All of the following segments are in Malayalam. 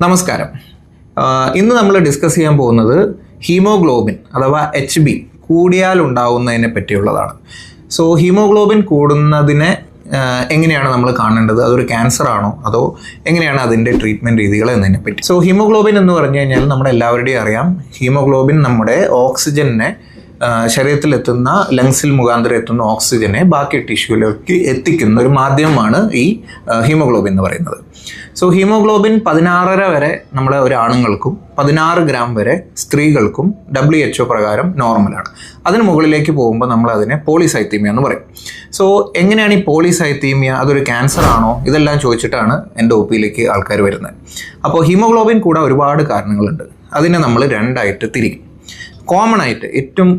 നമസ്കാരം. ഇന്ന് നമ്മൾ ഡിസ്കസ് ചെയ്യാൻ പോകുന്നത് ഹീമോഗ്ലോബിൻ അഥവാ എച്ച് ബി കൂടിയാൽ ഉണ്ടാവുന്നതിനെ പറ്റിയുള്ളതാണ്. സോ ഹീമോഗ്ലോബിൻ കൂടുന്നതിനെ എങ്ങനെയാണ് നമ്മൾ കാണേണ്ടത്? അതൊരു ക്യാൻസർ ആണോ? അതോ എങ്ങനെയാണ് അതിന്റെ ട്രീറ്റ്മെന്റ് രീതികൾ എന്നതിനെ പറ്റി? സോ ഹീമോഗ്ലോബിൻ എന്ന് പറഞ്ഞു കഴിഞ്ഞാൽ നമ്മുടെ എല്ലാവരുടെയും അറിയാം. ഹീമോഗ്ലോബിൻ നമ്മുടെ ഓക്സിജനെ ശരീരത്തിലെത്തുന്ന ലങ്സിൽ മുഖാന്തരം എത്തുന്ന ഓക്സിജനെ ബാക്കി ടിഷ്യൂവിലേക്ക് എത്തിക്കുന്ന ഒരു മാധ്യമമാണ് ഈ ഹീമോഗ്ലോബിൻ എന്ന് പറയുന്നത്. സോ ഹീമോഗ്ലോബിൻ പതിനാറര വരെ നമ്മളെ ഒരു ആണുങ്ങൾക്കും പതിനാറ് ഗ്രാം വരെ സ്ത്രീകൾക്കും ഡബ്ല്യു എച്ച് ഒ പ്രകാരം നോർമലാണ് അതിന് മുകളിലേക്ക് പോകുമ്പോൾ നമ്മൾ അതിനെ പോളിസൈത്തീമിയ എന്ന് പറയും. സോ എങ്ങനെയാണ് ഈ പോളിസൈത്തീമിയ? അതൊരു ക്യാൻസർ ആണോ? ഇതെല്ലാം ചോദിച്ചിട്ടാണ് എന്റെ ഒ പിയിലേക്ക് ആൾക്കാർ വരുന്നത്. അപ്പോൾ ഹീമോഗ്ലോബിൻ കൂടാൻ ഒരുപാട് കാരണങ്ങളുണ്ട്. അതിനെ നമ്മൾ രണ്ടായിട്ട് തിരിക്കും. കോമൺ ആയിട്ട് ഏറ്റവും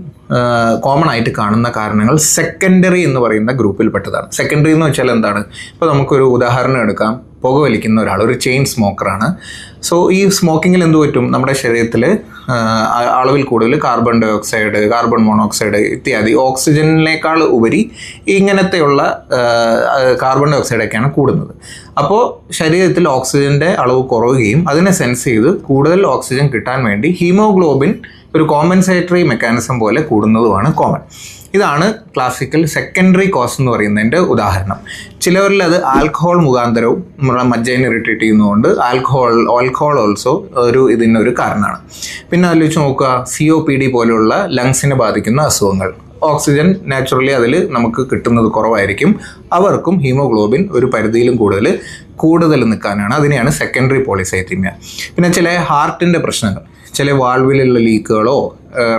കോമൺ ആയിട്ട് കാണുന്ന കാരണങ്ങൾ സെക്കൻഡറി എന്ന് പറയുന്ന ഗ്രൂപ്പിൽപ്പെട്ടതാണ് സെക്കൻഡറി എന്ന് വെച്ചാൽ എന്താണ്? ഇപ്പോൾ നമുക്കൊരു ഉദാഹരണം എടുക്കാം. പുകവലിക്കുന്ന ഒരാൾ ഒരു ചെയിൻ സ്മോക്കറാണ് സോ ഈ സ്മോക്കിങ്ങിൽ എന്ത് പറ്റും? നമ്മുടെ ശരീരത്തിൽ അളവിൽ കൂടുതൽ carbon dioxide carbon monoxide ഇത്യാദി ഓക്സിജനിലേക്കാൾ ഉപരി ഇങ്ങനത്തെയുള്ള കാർബൺ ഡൈ ഓക്സൈഡൊക്കെയാണ് കൂടുന്നത്. അപ്പോൾ ശരീരത്തിൽ ഓക്സിജന്റെ അളവ് കുറവുകയും അതിനെ സെൻസ് ചെയ്ത് കൂടുതൽ ഓക്സിജൻ കിട്ടാൻ വേണ്ടി ഹീമോഗ്ലോബിൻ ഒരു കോമ്പൻസേറ്ററി മെക്കാനിസം പോലെ കൂടുന്നതുമാണ് കോമൺ ഇതാണ് ക്ലാസിക്കൽ സെക്കൻഡറി കോസ് എന്ന് പറയുന്നതിന്റെ ഉദാഹരണം. ചിലവരിൽ അത് ആൽക്കഹോൾ മുഖാന്തരവും നമ്മുടെ മജ്ജയിനെ ഇറിറ്റേറ്റ് ചെയ്യുന്നതുകൊണ്ട് ആൽക്കഹോൾ ആൽക്കഹോൾ ഓൾസോ ഒരു ഇതിനൊരു കാരണമാണ്. പിന്നെ ആലോചിച്ച് നോക്കുക സി ഒ പി ഡി പോലെയുള്ള ലങ്സിനെ ബാധിക്കുന്ന അസുഖങ്ങൾ. ഓക്സിജൻ നാച്ചുറലി അതിൽ നമുക്ക് കിട്ടുന്നത് കുറവായിരിക്കും. അവർക്കും ഹീമോഗ്ലോബിൻ ഒരു പരിധിയിലും കൂടുതൽ കൂടുതൽ നിൽക്കാനാണ്. അതിനെയാണ് സെക്കൻഡറി പോളിസൈത്തീമിയ പിന്നെ ചില ഹാർട്ടിന്റെ പ്രശ്നങ്ങൾ. ചില വാൾവിലുള്ള ലീക്കുകളോ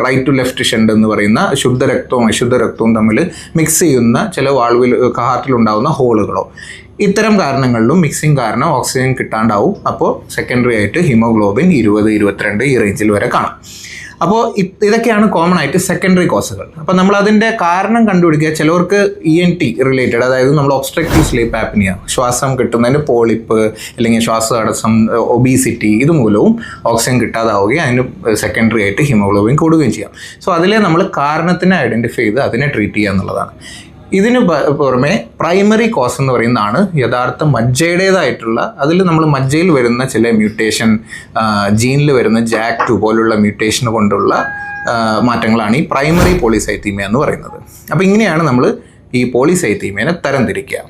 റൈറ്റ് ടു ലെഫ്റ്റ് ഷെൻഡ് എന്ന് പറയുന്ന ശുദ്ധരക്തവും അശുദ്ധ രക്തവും തമ്മിൽ മിക്സ് ചെയ്യുന്ന ചില വാൾവിൽ ഹാർട്ടിലുണ്ടാകുന്ന ഹോളുകളോ. ഇത്തരം കാരണങ്ങളിലും മിക്സിങ് കാരണം ഓക്സിജൻ കിട്ടാണ്ടാവും. അപ്പോൾ സെക്കൻഡറി ആയിട്ട് ഹിമോഗ്ലോബിൻ ഇരുപത് ഇരുപത്തിരണ്ട് ഈ റേഞ്ചിൽ വരെ കാണാം. അപ്പോൾ ഇതൊക്കെയാണ് കോമൺ ആയിട്ട് സെക്കൻഡറി കോസുകൾ അപ്പോൾ നമ്മൾ അതിന്റെ കാരണം കണ്ടുപിടിക്കുക. ചിലവർക്ക് ഇ എൻ ടി റിലേറ്റഡ് അതായത് നമ്മൾ ഒബ്സ്ട്രക്റ്റീവ് സ്ലീപ്പ് ആപ്പിനിയ ശ്വാസം കിട്ടുന്നതിന് പോളിപ്പ് അല്ലെങ്കിൽ ശ്വാസതടസ്സം ഒബീസിറ്റി ഇതുമൂലവും ഓക്സിജൻ കിട്ടാതാവുകയും അതിന് സെക്കൻഡറി ആയിട്ട് ഹിമോഗ്ലോബിൻ കൂടുകയും ചെയ്യാം. സോ അതിലെ നമ്മൾ കാരണത്തിനെ ഐഡന്റിഫൈ ചെയ്ത് അതിനെ ട്രീറ്റ് ചെയ്യുക എന്നുള്ളതാണ്. ഇതിന് പുറമെ പ്രൈമറി കോസ് എന്ന് പറയുന്നതാണ് യഥാർത്ഥ മജ്ജയുടേതായിട്ടുള്ള അതിൽ നമ്മൾ മജ്ജയിൽ വരുന്ന ചില മ്യൂട്ടേഷൻ ജീനിൽ വരുന്ന ജാക്ക് ടു പോലുള്ള മ്യൂട്ടേഷൻ കൊണ്ടുള്ള മാറ്റങ്ങളാണ് ഈ പ്രൈമറി പോളിസൈത്തീമിയ എന്ന് പറയുന്നത്. അപ്പോൾ ഇങ്ങനെയാണ് നമ്മൾ ഈ പോളിസൈത്തീമിയനെ തരംതിരിക്കുക.